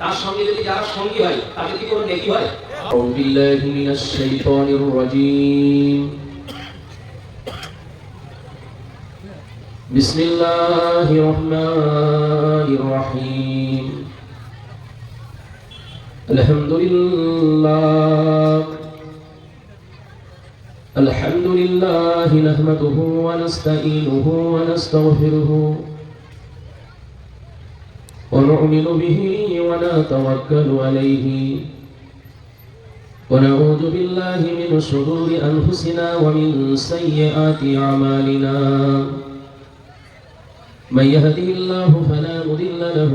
তার সঙ্গে যদি যারা সঙ্গী হয় তাদের কি কোনো নেকি হয় أعوذ بالله من الشيطان الرجيم بسم الله الرحمن الرحيم الحمد لله الحمد لله نحمده ونستعينه ونستغفره ونؤمن به ونتوكل عليه. ونعوذ بالله من شرور أنفسنا ومن سيئات أعمالنا. من يهده الله فلا مضل له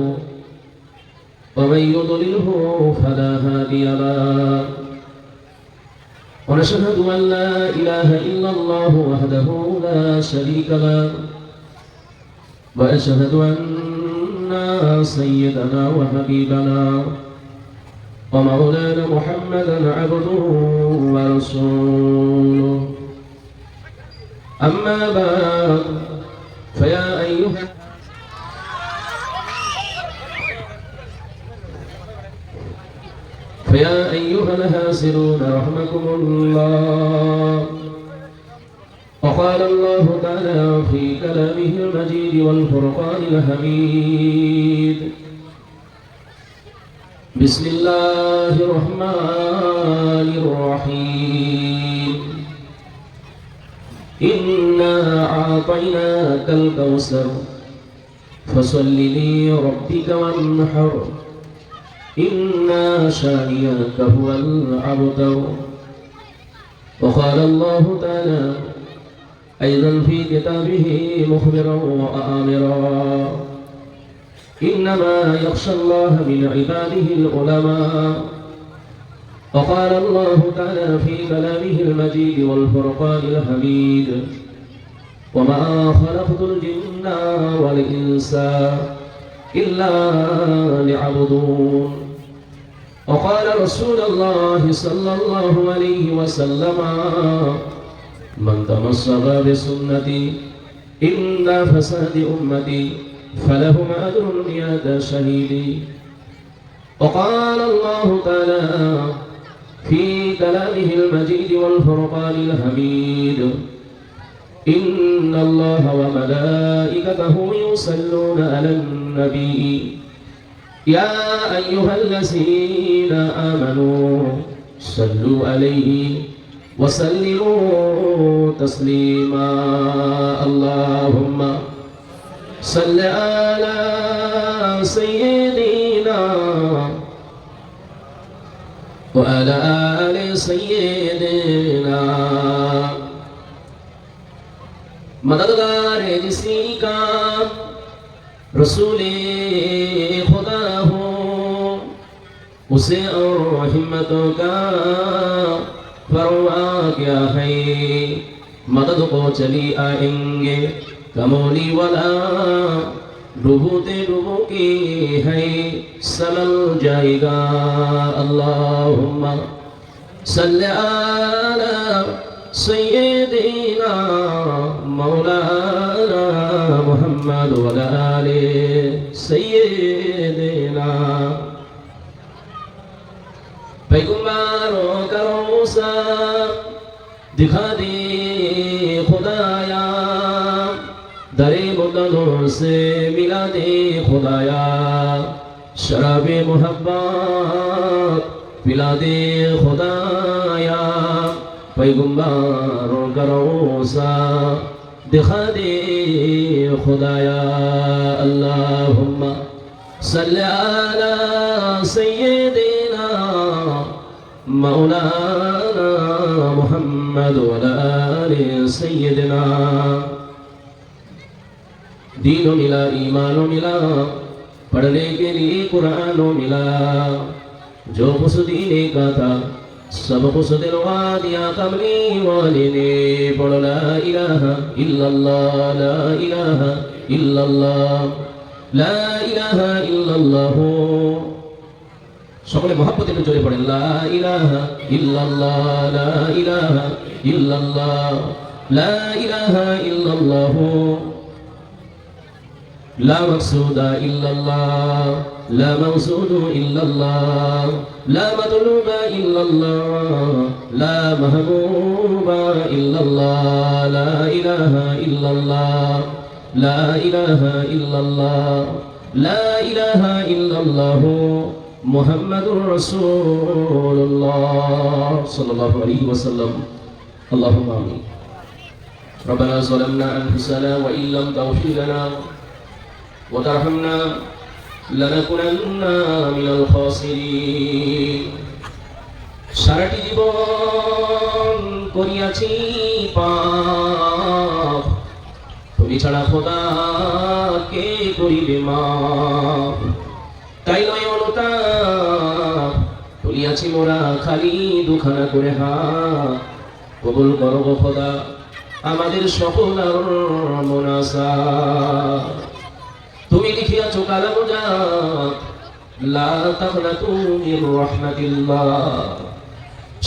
ومن يضلله فلا هادي له. ونشهد أن لا إله إلا الله وحده لا شريك له. وأشهد أن سيدنا وحبيبنا ومولانا محمدا عبده ورسوله. أما بعد فيا أيها فيا أيها الهاسرون رحمكم الله. وقال الله تعالى في كلامه المجيد والفرقان الحميد. بسم الله الرحمن الرحيم. إنا أعطيناك الكوثر فصل لربك وانحر. إنا شانئك هو الأبتر. وقال الله تعالى أيضا في كتابه مخبرا وآمرا. إنما يخشى الله من عباده العلماء. وقال الله تعالى في كلامه المجيد والفرقان الحميد. وما خلقت الجن والإنس إلا ليعبدون. وقال رسول الله صلى الله عليه وسلم من تمسك بسنتي إلا فساد أمتي فلهم أجر مئة شهيد وقال الله تعالى في كلامه المجيد والفرقان الحميد إن الله وملائكته يصلون على النبي. يا أيها الذين آمنوا صلوا عليه وسلموا تسليما. اللهم صل على سيدنا وعلى آل سيدنا. مددگار جسی کا رسول خدا ہو اسے اور حمد کا فرو يا حي مدد قوت لي آئنگے کمولی ولا ডুবুতে ডুবুকি হাই সলল জায়গা আল্লাহুম্মা সাল্লি আলা সাইয়্যিদিনা মাওলানা মুহাম্মদ ওয়া আলি সাইয়্যিদিনা دکھا دے خدایا در مغلوں سے ملا دے خدایا شراب محبت پلا دے خدایا پیغمبر کروسا دکھا دے خدایا اللہم صلی علی سیدنا مولانا محمد وعلى آل سيدنا دین و ملا ایمان و ملا پڑھنے کے لیے قرآن و ملا جو اس دینے کا تھا سب اس دلوا دیا کملی والے نے پڑھ لا الہ الا اللہ لا الہ الا اللہ لا الہ الا اللہ সকলে মহাব্বত একটু জোরে পড়েন, লা ইলাহা ইল্লাল্লাহ, লা ইলাহা ইল্লাল্লাহ, লা ইলাহা ইল্লাল্লাহ, লা মাকসুদা ইল্লাল্লাহ, লা মাউসুদু ইল্লাল্লাহ, লা মাতলুবা ইল্লাল্লাহ, লা লা ইলাহা ইল্লাল্লাহ, লা ইলাহা ইল্লাল্লাহ, লা ইলাহা ইল্লাল্লাহ إله إلا الله لا إله إلا الله محمد رسول الله صلى الله عليه وسلم اللهم آمين ربنا ظلمنا أنفسنا وإن لم تغفر لنا وترحمنا لنكونن من الخاسرين সারাটি জীবন করিয়াছি পাপ তুমি ছাড়া খোদা কে করিবে মা তাই নয় অনুতাপ তুলিয়াছি মোরা খালি দুখানা করে হাত কবুল করো খোদা, আমাদের সকল মনাসা তুমি লিখিয়াছো কালাম লা তাকনাতু মির রাহমাতিল্লাহ।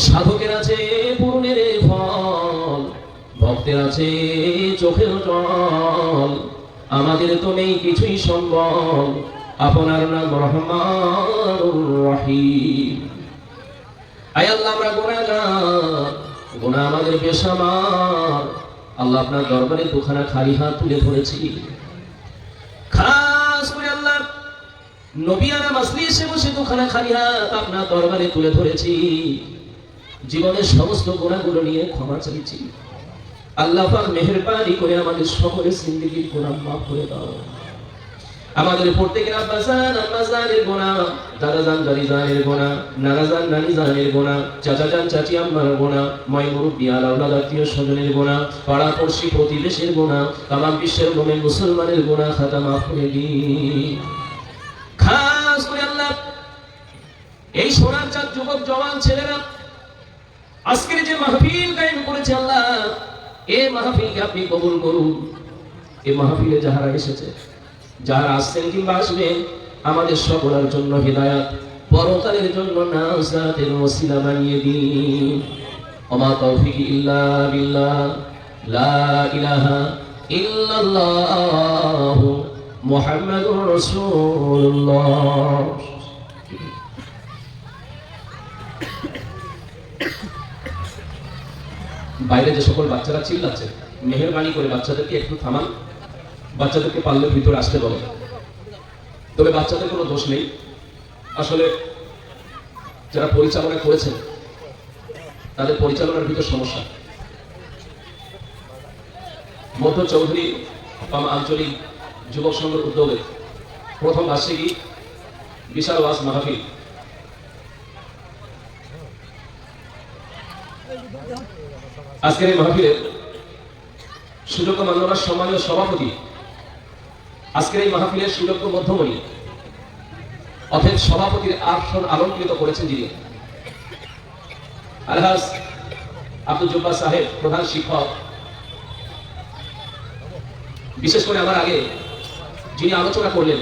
সাধকের আছে পূর্ণের ফল, ভক্তের আছে চোখের জল। আমাদের তো নেই কিছুই সম্বল। আপনার নাম রহমান আল্লাহ, আমরা গুণা আমাদের আল্লাহ আপনার দরবারে দুখানা খালি হাত তুলে ধরেছি। আল্লাহ আপনার দরবারে তুলে ধরেছি। জীবনের সমস্ত গুণাগুলো নিয়ে ক্ষমা চাইছি। আল্লাহ মেহেরবানি করে আমাদের সকলের জিন্দগির গুনাহ মাফ করে দাও। আমাদের প্রত্যেকের আব্বাসান আম্মাজানের গোনা দাদা জান, দাদি জানের গোনা নানা জান, নানি জানের গোনা চাচা জান, চাচি আম্মার গোনা ময় মুরব্বী, আলাউলাদ, আত্মীয় স্বজনের গোনা পাড়া পড়শি, প্রতিবেশের গোনা তামাম বিশ্বের মোমেন মুসলমানের গোনা খাতা মাফ করে দিন। খাস করে আল্লাহ, এই সোনার চাঁদ যুবক, জওয়ান ছেলেরা, আজকের যে মাহফিল কায়েম করেছে আল্লাহ, এ মাহফিলকে আপনি কবুল করুন। এই মাহফিলে যাহারা এসেছে যারা আসছেন কিংবা আসবেন আমাদের সকলের জন্য হৃদায়াত, পরকালের জন্য নাজাতের ওসিলা বানিয়ে দিন। ওমা তৌফিক ইল্লা বিল্লাহ, লা ইলাহা ইল্লাল্লাহ মুহাম্মাদুর রাসূলুল্লাহ। বাইরে যে সকল বাচ্চারা চিল্লাচ্ছে, মেহেরবানি করে বাচ্চাদেরকে একটু থামান। বাচ্চাদেরকে পারলে ভিতরে আসতে বলে। তবে বাচ্চাদের কোনো দোষ নেই। আসলে যারা পরিচালনা করেছেন, তাদের পরিচালনার ভিতর সমস্যা। মধ্য চৌধুরী পামা আঞ্চলিক যুবক সংঘের উদ্যোগে প্রথম বার্ষিকী বিশাল ওয়াজ মাহফিল। আজকের এই মাহফিলের সুযোগ্য মান্যবার সম্মানীয় সভাপতি আজকের এই মাহফিলের সুযোগ্য মধ্যমণি অথব সভাপতির আসন অলঙ্কৃত করেছেন যিনি। আলহাজ আব্দুল জব্বার সাহেব, প্রধান শিক্ষক। বিশেষ করে আমার আগে যিনি আলোচনা করলেন,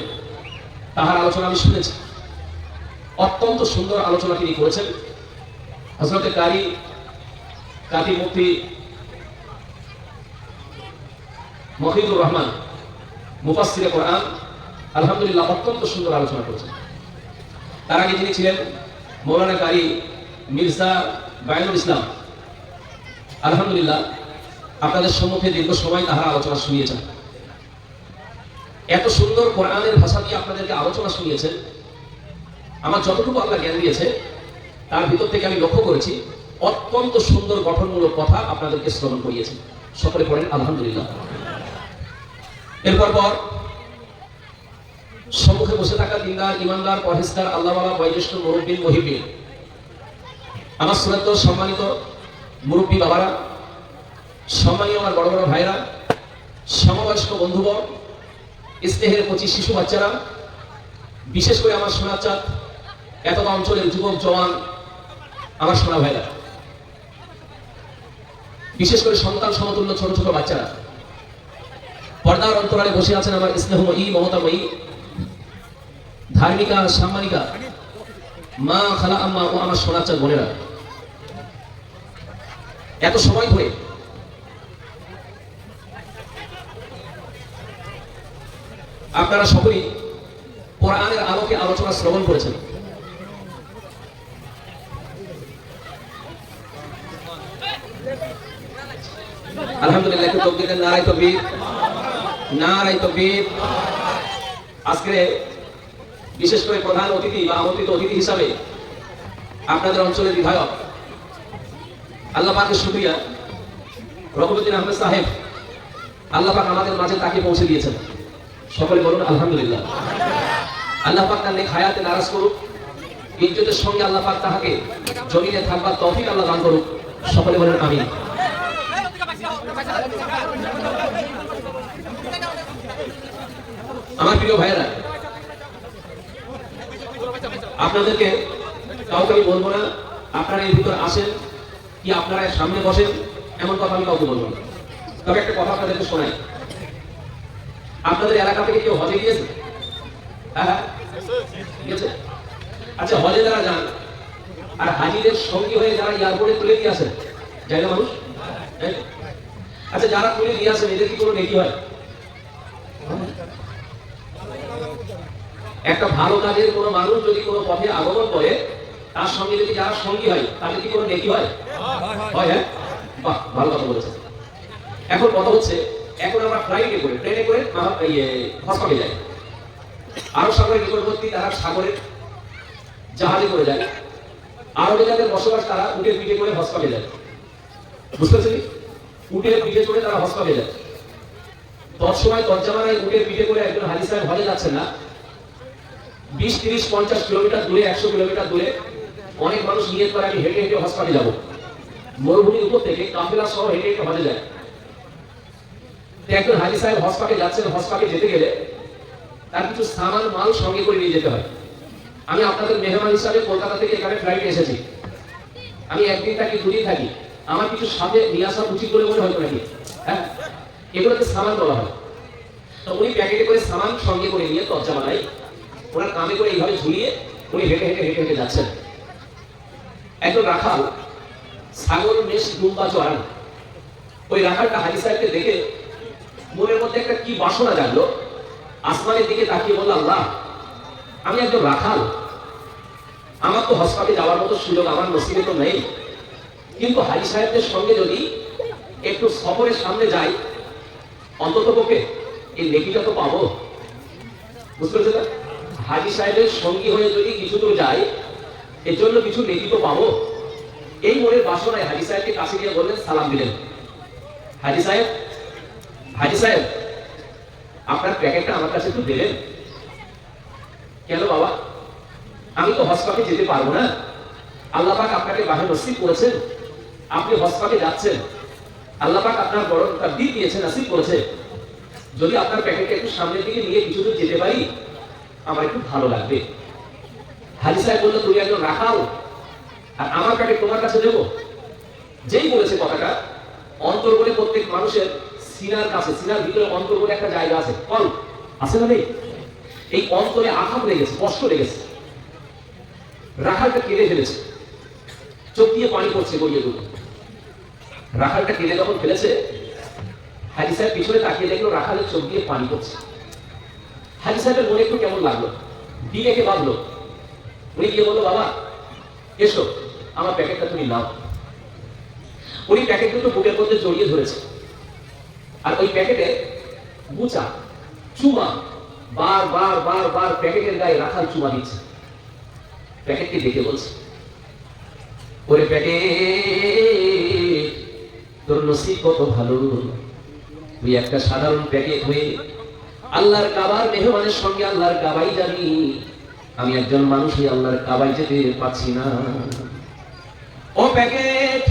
তাহার আলোচনা আমি শুনেছি। অত্যন্ত সুন্দর আলোচনা তিনি করেছেন। হজরতে কারি কাতি মুফতি মহিদুর রহমান। মুফাসিরে কোরআন আলহামদুলিল্লাহ অত্যন্ত সুন্দর আলোচনা করেছেন। তার আগে যিনি ছিলেন মৌলানা কারি মির্জা বায়নুল ইসলাম, আলহামদুলিল্লাহ আপনাদের সম্মুখে দীর্ঘ সময় তাহারা আলোচনা শুনিয়েছেন। এত সুন্দর কোরআনের ভাষা দিয়ে আপনাদেরকে আলোচনা শুনিয়েছেন। আমার যতটুকু আল্লাহ জ্ঞান দিয়েছে, তার ভিতর থেকে আমি লক্ষ্য করেছি, অত্যন্ত সুন্দর গঠনমূলক কথা আপনাদেরকে শ্রবণ করিয়েছি সকলে পড়েন, আলহামদুলিল্লাহ। এরপর পর, সম্মুখে বসে থাকা দিনদার ইমানদার পহেজদার আল্লাহওয়ালা, বয়োজ্যেষ্ঠ মুরব্বী মহিবিন আমার শ্রদ্ধ সম্মানিত মুরব্বী বাবারা, সম্মানীয় আমার বড় বড় ভাইরা সমবয়স্ক বন্ধুবর স্নেহের কচি শিশু বাচ্চারা, বিশেষ করে আমার সোনার চাঁদ এত অঞ্চলের যুবক, জওয়ান, আমার সোনা ভাইরা বিশেষ করে সন্তান সমতুল্য ছোট ছোট বাচ্চারা। পর্দার অন্তরালে বসে আছেন আমার স্নেহময়ী মমতাময়ী ধার্মিকা সাম্মানিকা মা খালা আম্মা ও আমার সোনাচার বোনেরা। এত সময় ধরে আপনারা সকলেই কোরআনের আলোকে আলোচনা শ্রবণ করেছেন। আলহামদুলিল্লাহ, একটু তকবীর দেন নারাই আজকে বিশেষ করে প্রধান অতিথি বা আমন্ত্রিত অতিথি হিসাবে আপনাদের অঞ্চলের বিধায়ক আহমেদ সাহেব, আল্লাহ পাক আমাদের মাঝে তাকে পৌঁছে দিয়েছেন। সকলে বলুন, আলহামদুলিল্লাহ। আল্লাহ পাক তার নেক হায়াতে নারাজ করুক, ইজ্জতের সঙ্গে আল্লাহ তাহাকে জমিনে থাকবার তৌফিক আল্লাহ দান করুক। সকলে বলেন, আমিন আমার প্রিয় ভাইয়েরা, আপনাদেরকে কাউকে আমি বলব না, আপনারা এর ভিতরে আসেন, কি আপনারা সামনে বসেন, এমন কথা আমি কাউকে বলব না। তবে একটা কথা আপনাদেরকে শোনাই। আপনাদের এলাকা থেকে কেউ হজে গিয়েছে? হ্যাঁ হ্যাঁ আচ্ছা হজে যারা যান, আর হাজিদের সঙ্গী হয়ে যারা এয়ারপোর্টে তুলে দিয়ে আসেন যাই না মানুষ? হ্যাঁ? আচ্ছা যারা তুলে দিয়ে আসেন, এদের কি কোনো নেকি হয়? একটা ভালো কাজের কোনো মানুষ যদি কোনো পথে আগমন করে, তার সঙ্গে যদি যারা সঙ্গী হয় তাহলে কি কোনো নেকি হয়? হয় বাহ, ভালো কথা বলেছেন। এখন কথা হচ্ছে, এখন আমরা ফ্লাইটে করে ট্রেনে করে ইয়ে হসপাকে যাই। আরব সাগরের নিকটবর্তী তারা সাগরে জাহাজে করে যায়। আরবে যাদের বসবাস, তারা উঠে পিঠে করে হসপাকে যায়। বুঝতে পারছেন? উটের পিঠে করে তারা হসপাকে যায়। তৎসময় তৎজামানায় উঠে পিঠে করে একজন হাজি সাহেব হজে যাচ্ছেন না। বিশ, তিরিশ, পঞ্চাশ কিলোমিটার দূরে, একশো কিলোমিটার দূরে অনেক মানুষ নিয়ে করে আমি হেঁটে হেঁটে হসপাতে যাব। মরুভূমির উপর থেকে কাফেলা সহ হেঁটে হেঁটে হজে যায়। একজন হাজি সাহেব হসপাকে যাচ্ছেন হসপাকে যেতে গেলে তার কিছু সামান, মাল সঙ্গে করে নিয়ে যেতে হয়। আমি আপনাদের মেহমান হিসাবে কলকাতা থেকে এখানে ফ্লাইটে এসেছি। আমি একদিন থাকি, দুদিন থাকি। আমার কিছু সাথে নিয়ে আসা উচিত বলে মনে হয়তো নাকি? হ্যাঁ? এগুলোকে সামান বলা হয়। তো উনি প্যাকেটে করে সামান সঙ্গে করে নিয়ে তর্জা বানাই ওনার কামে করে এইভাবে ঝুলিয়ে উনি হেঁটে হেঁটে হেঁটে হেঁটে যাচ্ছেন। একজন রাখাল, সাগর, মেষ দুম্বা চড়ান ওই রাখালটা হাজি সাহেবকে দেখে মনের মধ্যে একটা কি বাসনা জানলো আসমানের দিকে তাকিয়ে বললাম আল্লাহ, আমি একজন রাখাল। আমার তো হসপাতে যাওয়ার মতো সুযোগ আমার নসিবে তো নেই। কিন্তু হাজি সাহেবদের সঙ্গে যদি একটু সফরের সামনে যাই অন্তত পক্ষে এই নেকিটা তো পাবো। বুঝতে পেরেছেন? না? হাজি সাহেবের সঙ্গী হয়ে যদি কিছু তো যাই এর জন্য কিছু নেকি তো পাবো। এই মনের বাসনায় হাজি সাহেবকে কাছে গিয়ে বললেন, সালাম দিলেন। হাজি সাহেব হাজি সাহেব, আপনার প্যাকেটটা আমার কাছে একটু দিলেন কেন বাবা? আমি তো হসপাকে যেতে পারব না। আল্লাহ পাক আপনাকে বাহির নসিব করেছেন। আপনি হসপাকে যাচ্ছেন। আল্লাহ পাক আপনার বড় দিক দিয়েছেন, নসিব করেছে যদি আপনার প্যাকেটটা একটু সামনের দিকে নিয়ে কিছু দূর যেতে পারি আমার একটু ভালো লাগবে। হাজি সাহেব বলল, তুমি একজন রাখাও আর আমার প্যাকেট তোমার কাছে দেবো? যেই বলেছে কথাটা, অন্তর বলে প্রত্যেক মানুষের সিনার কাছে, সিনার ভিতরে অন্তর বলে একটা জায়গা আছে। কল, আছে না নেই? এই অন্তরে আঘাত লেগেছে কষ্ট লেগেছে রাখালটা কেঁদে ফেলেছে। চোখ দিয়ে পানি পড়ছে গড়িয়ে দুটো রাখালটা কেঁদে যখন ফেলেছে, হাজি সাহেব পিছনে তাকিয়ে দেখল, রাখালের চোখ দিয়ে পানি পড়ছে। হাজি সাহেবের মনে একটু কেমন লাগল? দিলেকে বাঁধলো উনি গিয়ে বলল, বাবা, এসো, আমার প্যাকেটটা তুমি নাও। উনি প্যাকেট দুটো বুকের মধ্যে জড়িয়ে ধরেছে। আর ওই প্যাকেটে গুচা, চুমা, বার বার বার বার প্যাকেটের গায়ে রাখাল চুমা দিচ্ছে। প্যাকেটকে দেখে বলছে, ওরে প্যাকেট, তোর নসিব কত ভালো। তুই একটা সাধারণ প্যাকেট হয়ে আল্লাহর কাবার মেহমানের সঙ্গে আল্লাহর কাবাই জানি আমি একজন মানুষই আল্লাহর কাবাই যেতে পাচ্ছি না। ও প্যাকেট,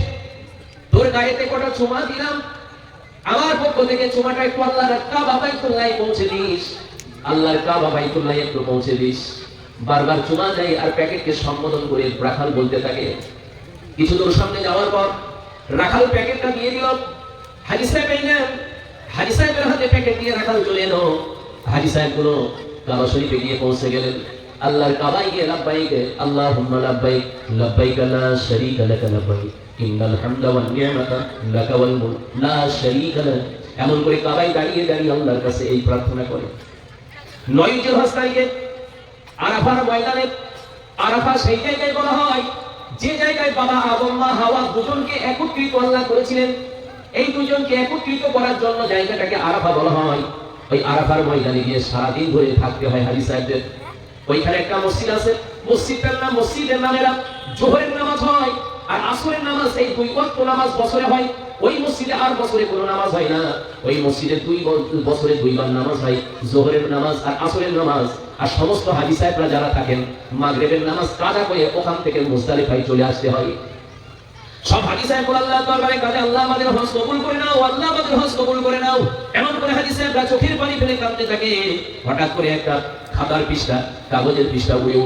তোর গায়েতে কটা চুমা দিলাম। আমার পক্ষ থেকে চুমাটা একটু আল্লাহর কাবা বাইতুল্লাহ পৌঁছে দিস। আল্লাহর কাবা বাইতুল্লাহ একটু পৌঁছে দিস। বারবার চুমা দেয় আর প্যাকেটকে সম্বোধন করে রাখাল বলতে থাকে। কিছু দূর সামনে যাওয়ার পর রাখাল প্যাকেটটা দিয়ে দিল। হাজি সাহেব এই নেন হাজি সাহেবের হাতে প্যাকেট দিয়ে রাখাল চলে এলো। হাজি সাহেবগুলো কাবা শরীফে গিয়ে পৌঁছে গেলেন। আল্লাহর কাবাই গিয়ে লাব্বাইক আল্লাহুম্মা লাব্বাইক লাব্বাইক লা শারীকা লাক এমন করে কাবাই এই প্রার্থনা করে। নয় আরাফা জায়গায় বলা হয়, যে জায়গায় হাওয়া দুজনকে আল্লাহ করেছিলেন, এই দুজনকে একত্রিত করার জন্য জায়গাটাকে আরাফা বলা হয়। ওই আরাফার ময়দানে গিয়ে সারাদিন ধরে থাকতে হয় হাজি সাহেবদের ওইখানে একটা মসজিদ আছে, মসজিদটার নাম মসজিদের নামেরা জোহরের নামাজ হয় আর আসরের নামাজ এই দুই ওয়াক্ত নামাজ বছরে হয়। ওই মসজিদে আর বছরে কোনো নামাজ হয় না। ওই মসজিদে দুই বছরে দুইবার নামাজ হয়, জোহরের নামাজ আর আসরের নামাজ। আর সমস্ত হাজি সাহেবরা যারা থাকেন, মাগরিবের নামাজ কাজা করে ওখান থেকে মুজদালিফায় চলে আসতে হয়। সব কাজে আল্লাহ আমাদের করে নাও, আল্লাহ আমাদের করে নাও। এমন করে চোখের ফেলে কাঁদতে হঠাৎ করে একটা খাতার পৃষ্ঠা, কাগজের পৃষ্ঠা উড়ে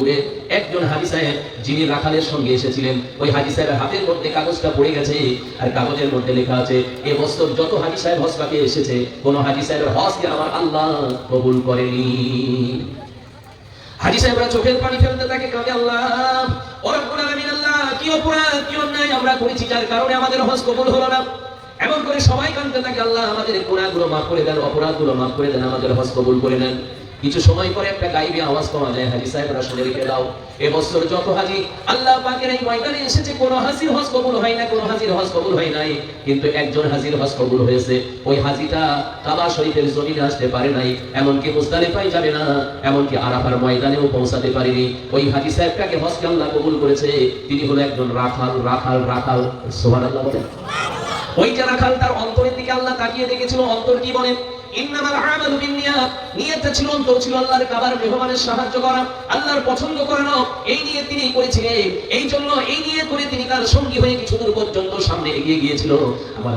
উড়ে একজন সাহেব যিনি সঙ্গে এসেছিলেন, ওই সাহেবের হাতের মধ্যে কাগজটা পড়ে গেছে আর কাগজের মধ্যে লেখা আছে, এ বছর যত হাজি সাহেব হজ পাকে এসেছে, কোন হাজি সাহেবের হজকে আমার আল্লাহ কবুল করেনি? হাজি সাহেবরা চোখের পানি ফেলতে থাকে, কাঁদে আল্লাহ। কি অপরাধ, কি অন্যায় আমরা করেছি, যার কারণে আমাদের হজ কবুল হলো না। এমন করে সবাই কাঁদতে থাকে, আল্লাহ আমাদের গুনাহগুলো মাফ করে দেন, অপরাধগুলো মাফ করে দেন, আমাদের হজ কবুল করে নেন। কিছু সময় পরে একটা গাইবি আওয়াজ পাওয়া যায়, হাজি সাহেবরা শুনে রেখে দাও এবছর যত হাজি, আল্লাহ পাকের এই ময়দানে এসেছে, কোন হাজির হজ কবুল হয় না, কোন হাজির হজ কবুল হয় নাই। কিন্তু একজন হাজির হজ কবুল হয়েছে, ওই হাজিটা কাবা শরীফের জমিনে আসতে পারে নাই, এমনকি মুজদালিফায় যাবে না, এমনকি আরাফার ময়দানেও পৌঁছাতে পারেনি। ওই হাজি সাহেবটাকে হজকে আল্লাহ কবুল করেছে, তিনি হলো একজন রাখাল রাখাল রাখাল। সুবহানাল্লাহ বলেন। ওইটা রাখাল তার অন্তরের দিকে আল্লাহ তাকিয়ে দেখেছিল, অন্তর কি বলে? তার আমার আল্লাহ পছন্দ করার আমার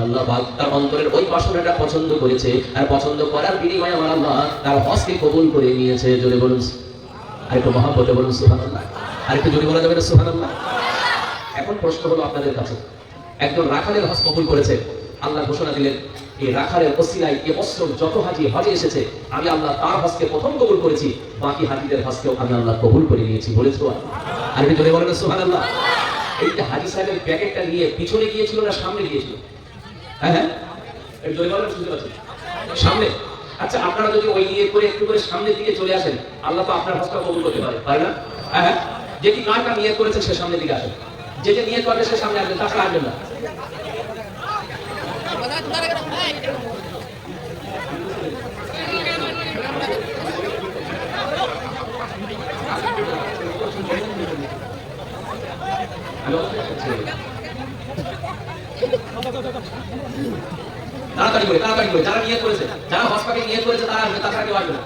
আল্লাহ তার কবুল করে নিয়েছে। জোরে বলুন, আরেকটু মহাব্বতে বলুন, সুবহানাল্লাহ। আরেকটু জোরে বলা যাবে না এখন প্রশ্ন হলো আপনাদের কাছে। একজন রাখালের হজ কবুল করেছে। আল্লাহ ঘোষণা দিলেন, এই রাখালের ওসিলায় এ বছর যত হাজি হজে এসেছে, আমি আল্লাহ তার হজকে প্রথম কবুল করেছি, বাকি হাজিদের হজকেও আমি আল্লাহ কবুল করে নিয়েছি। বলেছ আর। জোরে বলেন সুহান আল্লাহ এই যে হাজি সাহেবের প্যাকেটটা নিয়ে পিছনে গিয়েছিল না সামনে গিয়েছিল? হ্যাঁ হ্যাঁ। সামনে? আচ্ছা আপনারা যদি ওই নিয়ে করে একটু করে সামনের দিকে চলে আসেন, আল্লাহ তো আপনার হজটা কবুল করতে পারে পারে না? হ্যাঁ হ্যাঁ। যে কি কারটা নিয়ে করেছে সে সামনের দিকে আসেন। যে যে নিয়ে করবে সে সামনে আসবেন তাছাড়া আসবেন না। তাড়াতাড়ি করে করেছে করেছে, তারা আসবে আসবে না।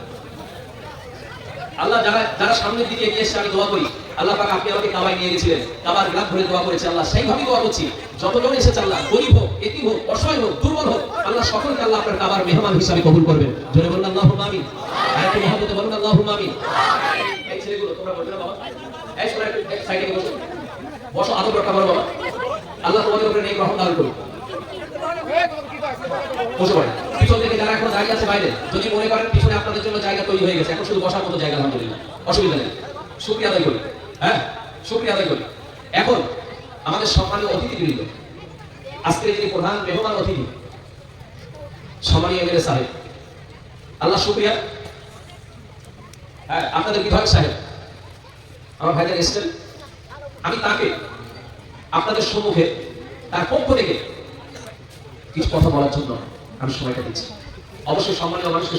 আল্লাহ যারা যারা সামনের দিকে এগিয়ে এসে আমি দোয়া করি। আল্লাহ পাক আপনি আমাকে কাবায় নিয়ে গেছিলেন। কাবার গ্লাভ ধরে দোয়া করেছে আল্লাহ সেইভাবেই দোয়া করছি। যতজন এসেছে আল্লাহ, গরিব হোক এটি হোক, অসহায় হোক, দুর্বল হোক, আল্লাহ সকলকে আল্লাহ আপনার কাবার মেহমান হিসাবে কবুল করবেন। জোরে বলুন আল্লাহ আমিন। আর একটু মহাব্বতে বলুন আল্লাহ আমিন। এই ছেলেগুলো, তোমরা বলবে না বাবা। এই এক সাইডে বসো। বসো আদর রক্ষা করো বাবা। আল্লাহ তোমাদের উপরে নেক রহমত দান করুন বসে পড়েন পিছন থেকে যারা এখন দাঁড়িয়ে আছে বাইরে, যদি মনে করেন পিছনে আপনাদের জন্য জায়গা তৈরি হয়ে গেছে, এখন শুধু বসার মতো জায়গা, আলহামদুলিল্লাহ। অসুবিধা নেই। শুক্রিয়া আদায় করি হ্যাঁ শুক্রিয়া আদায় করি এখন আমাদের সম্মানীয় অতিথিবৃন্দ, আজকের যিনি প্রধান মেহমান অতিথি, সম্মানীয় এমএলএ সাহেব, আল্লাহ শুক্রিয়া। হ্যাঁ আপনাদের বিধায়ক সাহেব, আমার ভাইজান এসছেন। আমি তাকে আপনাদের সম্মুখে, তার পক্ষ থেকে কিছু কথা বলার জন্য আমি সময়টা দিচ্ছি। অবশ্যই সম্মানীয় মানুষকে